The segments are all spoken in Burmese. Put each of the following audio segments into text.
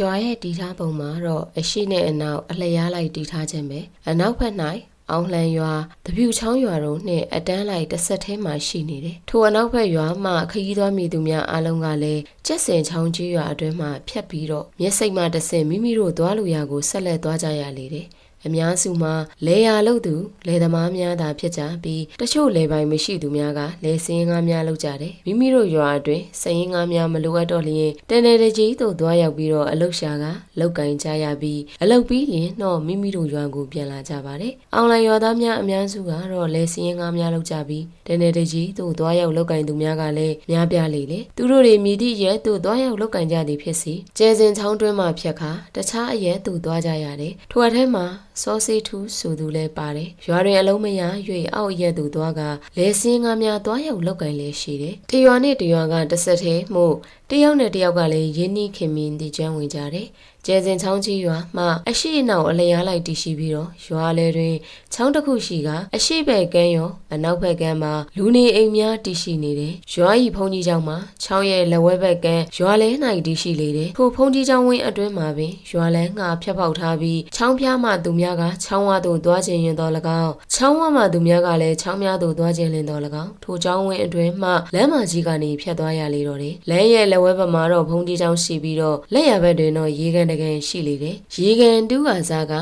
ရွာရဲ့တီထားပုံမှာတော့အရှိနဲ့အနောက်အလျားလိုက်တီထားခြင်းပဲအနောက်ဘက်၌အောင်လှန်ရွာတပြူချောင်းရွာတို့နှင့်အတန်းလိုက်တစ်ဆက်ထဲမှာရှိနေတယ်ထိုအနောက်ဘက်ရွာမှခရီးသွားမိသူများအားလုံးကလည်းကျက်စင်ချောင်းကြီးရွာအတွင်းမှဖြတ်ပြီးတော့မျက်စိတ်မှတစ်ဆင့်မိမိတို့သွားလူရာကိုဆက်လက်သွားကြရလေတယ် အများစုမှာလေယာလုပ်သူလေသမားများသာဖြစ်ကြပြီးတချို့လေပိုင်မရှိသူများကလေစင်းငါးများလုပ်ကြတယ်မိမိတို့ရွာအတွင်းစရင်ငါးများမလိုအပ်တော့လျင်တန်တယ်တကြီးတို့သွားရောက်ပြီးတော့အလုတ်ရှာကလောက်ကင်ကြရပြီးအလုတ်ပြီးရင်တော့မိမိတို့ရွာကိုပြန်လာကြပါတယ်အောင်လိုင်ရွာသားများအများစုကတော့လေစင်းငါးများလုပ်ကြပြီးတန်တယ်တကြီးတို့သွားရောက်လောက်ကင်သူများကလည်းများပြားလေလေသူတို့တွေမြည်သည့်ရဲတို့သွားရောက်လောက်ကင်ကြသည်ဖြစ်စီကျဲစင်ချောင်းတွင်းမှဖြတ်ခါတခြားအရဲသူသွားကြရတယ်ထိုအထက်မှာစောစီထူးဆိုသူလည်းပါတယ်ရွာတွင်အလုံးမရ၍အောက်ရက်သူသွားကလဲစင်းကားများသွားရောက်လောက်ကင်လည်းရှိတယ်တရွာနဲ့တရွာကတစ်ဆက်သေးမှုတယောက်နဲ့တယောက်ကလည်းရင်းနှီးခင်မင်းတည်ကျွမ်းဝင်ကြတယ်ကျဲစင်ချောင်းကြီးရွာမှအရှိအနောက်အလျားလိုက်တည်ရှိပြီးတော့ရွာလေတွင်ချောင်းတစ်ခုရှိကအရှိဘက်ကမ်းရောအနောက်ဘက်ကမ်းမှာလူနေအိမ်များတည်ရှိနေတယ်ရွာဤဖုန်ကြီးကျောင်းမှာချောင်းရဲ့လက်ဝဲဘက်ကမ်းရွာလဲ၌တည်ရှိလေတယ်ထိုဖုန်ကြီးကျောင်းဝင်းအတွင်းမှာပင်ရွာလဲငှာဖြတ်ပေါက်ထားပြီးချောင်းဖျားမှသူများကချောင်းဝသို့သွားခြင်းရင်တော်၎င်းချောင်းဝမှသူများကလည်းချောင်းများသို့သွားခြင်းလင်တော်၎င်းထိုကျောင်းဝင်းအတွင်းမှလမ်းမကြီးကနေဖြတ်သွားရလေတော့တယ်လမ်းရဲ့လက်ဝဲဘက်မှာတော့ဖုန်ကြီးကျောင်းရှိပြီးတော့လက်ရဘက်တွင်တော့ရေကန်တကန်ရှိလေတယ်ရေကန်တူးကစားက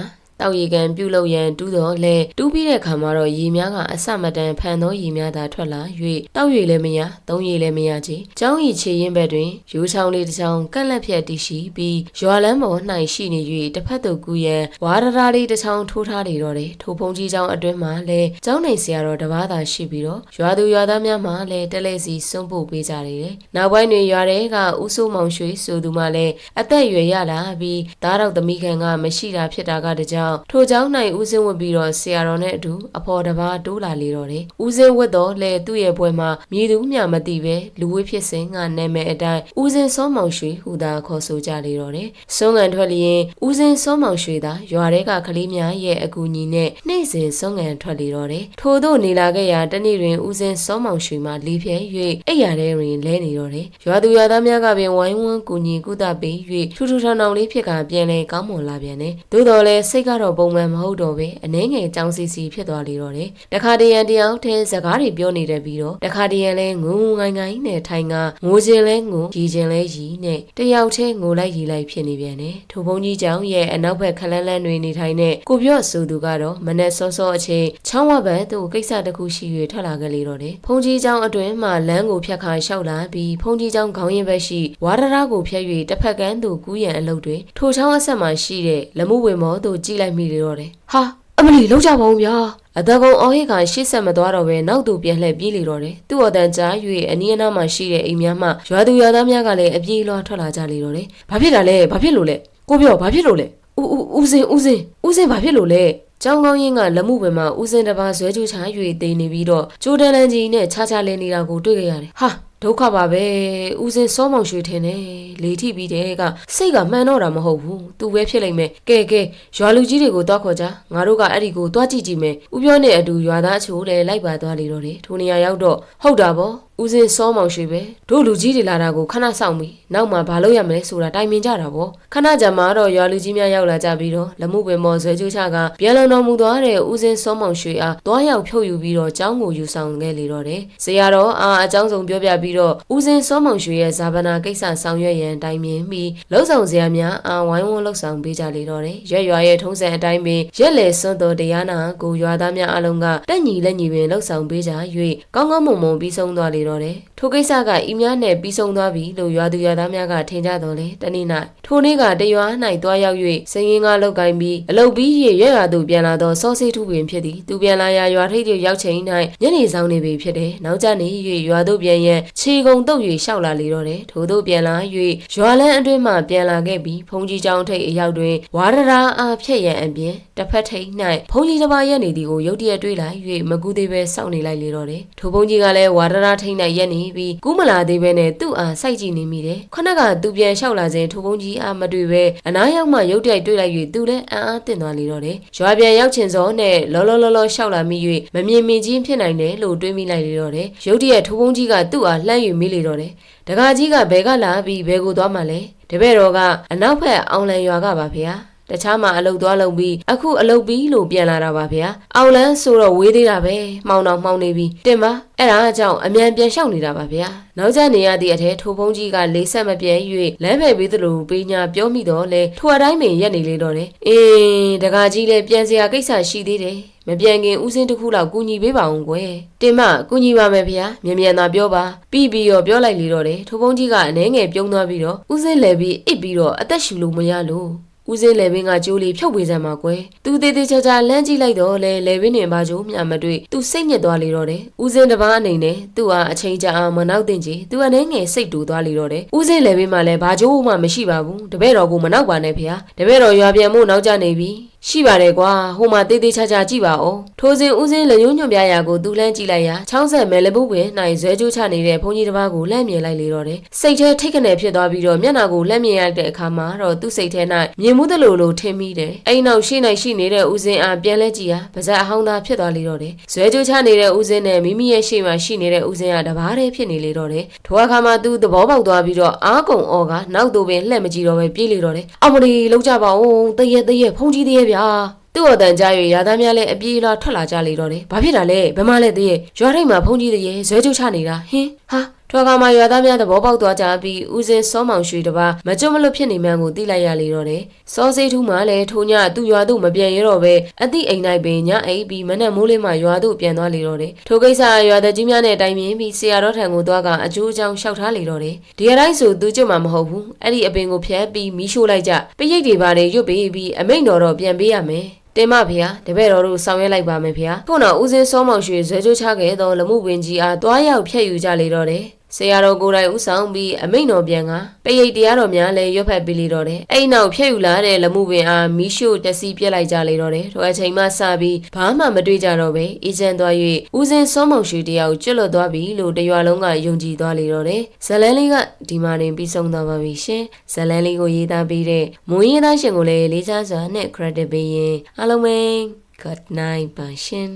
တောက်ရီကန်ပြုတ်လို့ရန်တူးတော့လဲတူးပြီးတဲ့ခါမှာတော့ရေများကအဆမတန်ဖန်သောရေများသာထွက်လာ၍တောက်ရီလည်းမရသုံးရီလည်းမရချေ။ကျောင်းရီခြေရင်ဘက်တွင်ရိုးချောင်းလေးတစ်ချောင်းကန့်လက်ဖြတ်တည်ရှိပြီးရွာလန်းပေါ်၌ရှိနေ၍တစ်ဖက်သို့ကူးရန်ဝါရရာလေးတစ်ချောင်းထိုးထားနေတော့တယ်။ထိုဖုန်ကြီးကျောင်းအတွင်းမှာလည်းကျောင်းနိုင်ဆရာတော်တစ်ပါးသာရှိပြီးတော့ရွာသူရွာသားများမှလည်းတလဲစီစွန့်ပို့ပေးကြတယ်။နောက်ပိုင်းတွင်ရွာတဲ့ကဦးစိုးမောင်ရွှေဆိုသူမှလည်းအသက်အရွယ်ရလာပြီးသားတော်သမီးခံကမရှိတာဖြစ်တာကတကြောထိုเจ้า၌ဦးစင်းဝတ်ပြီးတော့ဆရာတော်နဲ့အတူအဖော်တစ်ပါးတိုးလာလေတော့တယ်။ဦးစင်းဝတ်တော့လဲသူ့ရဲ့ဘွယ်မှာမြည်သူမျှမသိပဲလူဝေးဖြစ်စဉ်ကနာမည်အတိုင်းဦးစင်းစောမောင်ရွှေဟူသာခေါ်ဆိုကြလေတော့တယ်။ဆုံးငံထွက်လျင်ဦးစင်းစောမောင်ရွှေသာရွာထဲကကလေးများရဲ့အကူအညီနဲ့နှိမ့်စဉ်ဆုံးငံထွက်လေတော့တယ်။ထို့သို့နေလာခဲ့ရာတနေ့တွင်ဦးစင်းစောမောင်ရွှေမှလီးဖြဲ၍အိယာထဲတွင်လဲနေတော့တယ်။ရွာသူရွာသားများကပင်ဝိုင်းဝန်းကူညီကုသပေး၍ထူထူထောင်ထောင်လေးဖြစ်ကပြန်လဲကောင်းမွန်လာပြန်တယ်။သို့တော်လဲစိတ်က တော့ပုံမှန်မဟုတ်တော့ပဲအနှဲငယ်ကြောင်စီစီဖြစ်သွားလေတော့တယ်။တခါတရံတယောက်ထဲစကားတွေပြောနေတယ်ပြီးတော့တခါတရံလဲငုံငုံငိုင်းငိုင်းနဲ့ထိုင်ကငိုခြင်းလဲငိုရီခြင်းလဲရီနဲ့တယောက်ထဲငိုလိုက်ရီလိုက်ဖြစ်နေပြန်တယ်။ထိုဘုံကြီးကြောင့်ရဲ့အနောက်ဘက်ခလန်းလန်းတွေနေထိုင်တဲ့ကိုပြော့ဆိုသူကတော့မနဲ့စောစောအချိန်ချောင်းဝဘက်သူကိစ္စတစ်ခုရှိ၍ထွက်လာခဲ့လေတော့တယ်။ဘုံကြီးကြောင့်အတွင်းမှာလမ်းကိုဖြတ်ခါလျှောက်လာပြီးဘုံကြီးကြောင့်ခေါင်းရင်ဘက်ရှိဝါရရကိုဖျက်၍တစ်ဖက်ကန်းသူကူးရန်အလုပ်တွေထိုချောင်းအဆက်မှာရှိတဲ့လမှုဝင်မောသူကြည့်လိုက်မိလေတော့တယ်။ဟာအမလီလောက်ကြပါဦးဗျာအတကုံအော်ဟစ်ကရှေ့ဆက်မသွားတော့ပဲနောက်သူပြန်လှည့်ပြေးလေတော့တယ်သူ့အတန်ကြား၍အနီးအနားမှာရှိတဲ့အိမ်များမှရွာသူရွာသားများကလည်းအပြေးလွှာထွက်လာကြလေတော့တယ်ဘာဖြစ်တာလဲဘာဖြစ်လို့လဲကိုပြောဘာဖြစ်လို့လဲဦးဦးဦးစင်ဦးစင်ဦးစင်ဘာဖြစ်လို့လဲကျောင်းကောင်းရင်ကလက်မှုပင်မှာဦးစင်တစ်ပါးဇွဲကျူချာ၍တိန်နေပြီးတော့ကျိုးတန်လန်ကြီးနဲ့ခြားခြားလဲနေတာကိုတွေ့ကြရတယ်ဟာ ဒုက္ခပါပဲဦးစင်စောမောင်ရွှေထင်တယ်လေထိပြီးတဲ့ကစိတ်ကမှန်တော့တာမဟုတ်ဘူးသူပဲဖြစ်လိမ့်မယ်ကဲကဲရွာလူကြီးတွေကိုတွားခေါ်ကြငါတို့ကအဲ့ဒီကိုတွားကြည့်ကြည့်မယ်ဦးပြောနဲ့အတူရွာသားအချို့လည်းလိုက်ပါသွားလေတော့တယ်ထိုနေရာရောက်တော့ဟုတ်တာပေါ့ဦးစင်စောမောင်ရွှေပဲတို့လူကြီးတွေလာတာကိုခဏစောင့်ပြီးနောက်မှဘာလုပ်ရမလဲဆိုတာတိုင်ပင်ကြတာပေါ့ခဏကြာမှတော့ရွာလူကြီးများရောက်လာကြပြီးတော့လက်မှုပင်မော်ဆွဲချိုးချကပြန်လုံတော်မူသွားတဲ့ဦးစင်စောမောင်ရွှေအားတွားရောက်ဖြုတ်ယူပြီးတော့ကျောင်းကိုယူဆောင်ခဲ့လေတော့တယ်ဆရာတော်အာအကြောင်းစုံပြောပြပြီးတော့ဦးစင်စောမောင်ရွှေရဲ့ဇာပနာကိစ္စဆောင်ရွက်ရန်တိုင်ပင်ပြီးလှုပ်ဆောင်စရာများအာဝိုင်းဝန်းလှုပ်ဆောင်ပေးကြလေတော့တယ်ရွက်ရွာရဲ့ထုံးစံအတိုင်းပင်ရက်လေစွန်းတော်တရားနာကိုရွာသားများအလုံးကတက်ညီလက်ညီပင်လှုပ်ဆောင်ပေးကြ၍ကောင်းကောင်းမွန်မွန်ပြီးဆုံးသွားလေတော့တယ်ထိုကိစ္စကဤများနဲ့ပြီးဆုံးသွားပြီလို့ရွာသူရွာသားများကထင်ကြတော်လေတနေ့၌ထိုနေ့ကတရွာ၌တွားရောက်၍စင်ရင်ကလောက်ကိုင်းပြီးအလုတ်ပြီးရရွရွာသူပြန်လာသောစောစေးထုပင်ဖြစ်သည်သူပြန်လာရာရွာထိပ်သို့ရောက်ချိန်၌ညနေဆောင်နေပြီဖြစ်တယ်နောက်ကျနေ၍ရွာသို့ပြန်ရန်ခြေကုံတုပ်၍ရှောက်လာလေတော့တယ်ထို့သို့ပြန်လာ၍ရွာလန်းအတွင်းမှပြန်လာခဲ့ပြီးဖုန်ကြီးကျောင်းထိပ်အရောက်တွင်ဝါရရာအားဖြည့်ရန်အပြင်တစ်ဖက်ထိပ်၌ဖုန်ကြီးတစ်ပါးရက်နေသည်ကိုရုတ်တရက်တွေးလိုက်၍မကူသေးပဲစောင့်နေလိုက်လေတော့တယ်ထိုဖုန်ကြီးကလည်းဝါရရာထိပ်၌ရက်နေပြီးကူးမလာသေးပဲနဲ့သူ့အားစိုက်ကြည့်နေမိတယ်ခဏကသူပြန်လျှောက်လာစဉ်ထိုဖုန်ကြီးအားမတွေ့ပဲအနားရောက်မှရုတ်တရက်တွေးလိုက်၍သူလည်းအံ့အားသင့်သွားလေတော့တယ်ရွာပြန်ရောက်ချင်စောနဲ့လောလောလောလောလျှောက်လာမိ၍မမြင်မြင်ချင်းဖြစ်နိုင်တယ်လို့တွေးမိလိုက်လေတော့တယ်ရုတ်တရက်ထိုဖုန်ကြီးကသူ့အားလှမ်းယူမိလေတော့တယ်တကာကြီးကဘဲကလာပြီးဘဲကိုသွားမှလဲတပည့်တော်ကအနောက်ဘက်အောင်လန်ရွာကပါဖေဟာတခြားမှာအလုတ်သွားလုံပြီးအခုအလုတ်ပြီးလို့ပြန်လာတာပါဗျာအောင်လန်းဆိုတော့ဝေးသေးတာပဲမှောင်တော့မှောင်နေပြီတင်ပါအဲ့ဒါအကြောင့်အမြန်ပြန်လျှောက်နေတာပါဗျာနောက်ကျနေရသည့်အထက်ထိုဖုံးကြီးကလေးဆက်မပြဲ၍လမ်းဖယ်ပေးသလိုပေးညာပြောမိတော့လဲထိုအတိုင်းပင်ရက်နေလေတော့တယ်အင်းတကာကြီးလည်းပြန်စရာကိစ္စရှိသေးတယ် မပြန်ခင်ဦးစင်းတစ်ခုလောက်ကူညီပေးပါအောင်ကွယ်တင်မကူညီပါမယ်ဗျာမြန်မြန်သာပြောပါပြီးပြီးတော့ပြောလိုက်လေတော့တယ်ထိုဖုံးကြီးကအနှဲငယ်ပြုံးသွားပြီးတော့ဦးစင်းလည်းပြီးအစ်ပြီးတော့အသက်ရှူလို့မရလို့ဦးစင်းလေဘင်းကကြိုးလေးဖြုတ်ပေးစမ်းပါကွယ်။သူသေးသေးချာချာလမ်းကြည့်လိုက်တော့လေလေဘင်းတွင်ပါကြိုးမြမတွေ့။သူစိတ်ညစ်သွားလေတော့တယ်။ဦးစင်းတစ်ပါးအနေနဲ့သူ့ဟာအချိန်ကြာအောင်မနောက်တင်ချေ။သူအနေငယ်စိတ်တူသွားလေတော့တယ်။ဦးစင်းလေဘင်းမှလည်းဘာကြိုးမှမရှိပါဘူး။တပည့်တော်ကမနောက်ပါနဲ့ဖေဟာ။တပည့်တော်ရွာပြန်မို့နောက်ကျနေပြီ။ရှိပါတယ်ကွာဟိုမှာတေးသေးချာချာကြည့်ပါဦးထိုစဉ်ဦးစင်းလက်ညှိုးညွန့်ပြရာကိုသူလန့်ကြည့်လိုက်ရာချောင်းဆက်မဲလပုပင်နိုင်ဇွဲကျိုးချနေတဲ့ဘုန်းကြီးတစ်ပါးကိုလှမ်းမြင်လိုက်လေတော့တယ်စိတ်ထဲထိတ်ခနဲဖြစ်သွားပြီးတော့မျက်နှာကိုလှမ်းမြင်ရတဲ့အခါမှာတော့သူ့စိတ်ထဲ၌မြင်မှုသလိုလိုထင်မိတယ်အိမ်နောက်ရှိ၌ရှိနေတဲ့ဦးစင်းအားပြန်လဲကြည့်ရာပါဇက်အဟောင်းသားဖြစ်သွားလေတော့တယ်ဇွဲကျိုးချနေတဲ့ဦးစင်းနဲ့မိမိရဲ့ရှေ့မှာရှိနေတဲ့ဦးစင်းကတဘာတည်းဖြစ်နေလေတော့တယ်ထိုအခါမှာသူသဘောပေါက်သွားပြီးတော့အားကုန်အော်ကနောက်သူပင်လှည့်မကြည့်တော့ပဲပြေးလေတော့တယ်အော်မလီလောက်ကြပါဦးတရက်တရက်ဖုန်ကြီးတရက်ဗျာသူ့အတန်ကြား၍ရာသားများလည်းအပြေးလာထွက်လာကြလေတော့တယ်။ဘာဖြစ်တာလဲ။ဘယ်မှလဲတည်းရဲ့ရွာထိပ်မှာဖုန်ကြီးတည်းရဲ့ဇွဲကျုပ်ချနေတာဟင်းဟာ ထွာကမှာရွာသားများသဘောပေါက်သွားကြပြီးဦးစင်းစောမောင်ရွှေတပါမကြွမလွတ်ဖြစ်နေမှန်းကိုသိလိုက်ရလေတော့တယ်။စောစိတ်ထူးမှလည်းထိုညသူ့ရွာသို့မပြန်ရတော့ပဲအသည့်အိမ်၌ပင်ညအိပ်ပြီးမနက်မိုးလေးမှရွာသို့ပြန်သွားလေတော့တယ်။ထိုကိစ္စရွာသားကြီးများနဲ့တိုင်ပင်ပြီးဆရာတော်ထံကိုသွားကအကျိုးအကြောင်းလျှောက်ထားလေတော့တယ်။ဒီအတိုင်းဆိုသူကြွမှာမဟုတ်ဘူး။အဲ့ဒီအပင်ကိုဖျက်ပြီးမီးရှို့လိုက်ကြ။ပရိတ်တွေပါနေရွတ်ပေးပြီးအမိန့်တော်တော့ပြန်ပေးရမယ်။တင်မဖေဟာတပည့်တော်တို့ဆောင်ရွက်လိုက်ပါမယ်ဖေဟာခုနောက်ဦးစင်းစောမောင်ရွှေဇွဲချိုးချခဲ့သောလမှုပင်ကြီးအားတွားရောက်ဖြတ်ယူကြလေတော့တယ် ဆရာတော်ကိုယ်တိုင်ဦးဆောင်ပြီးအမိန့်တော်ပြန်ကပရိတ်တရားတော်များလည်းရွတ်ဖက်ပေးလေတော့တယ်အဲ့နောက်ဖြတ်ယူလာတဲ့လမှုပင်အားမီးရှို့တက်စီပြက်လိုက်ကြလေတော့တယ်ထိုအချိန်မှစပြီးဘာမှမတွေ့ကြတော့ပဲအေးချမ်းသွား၍ဦးစင်းစောမောင်ရွှေတရားကိုကျွတ်လွတ်သွားပြီလို့တရွာလုံးကယုံကြည်သွားလေတော့တယ်ဇလန်းလေးကဒီမှာတင်ပြီးဆုံးသွားပါပြီရှင်ဇလန်းလေးကိုရေးသားပေးတဲ့မွေးရသားရှင်ကိုလည်းလေးစားစွာနဲ့ credit ပေးရင်အားလုံးပဲ good night ပါရှင်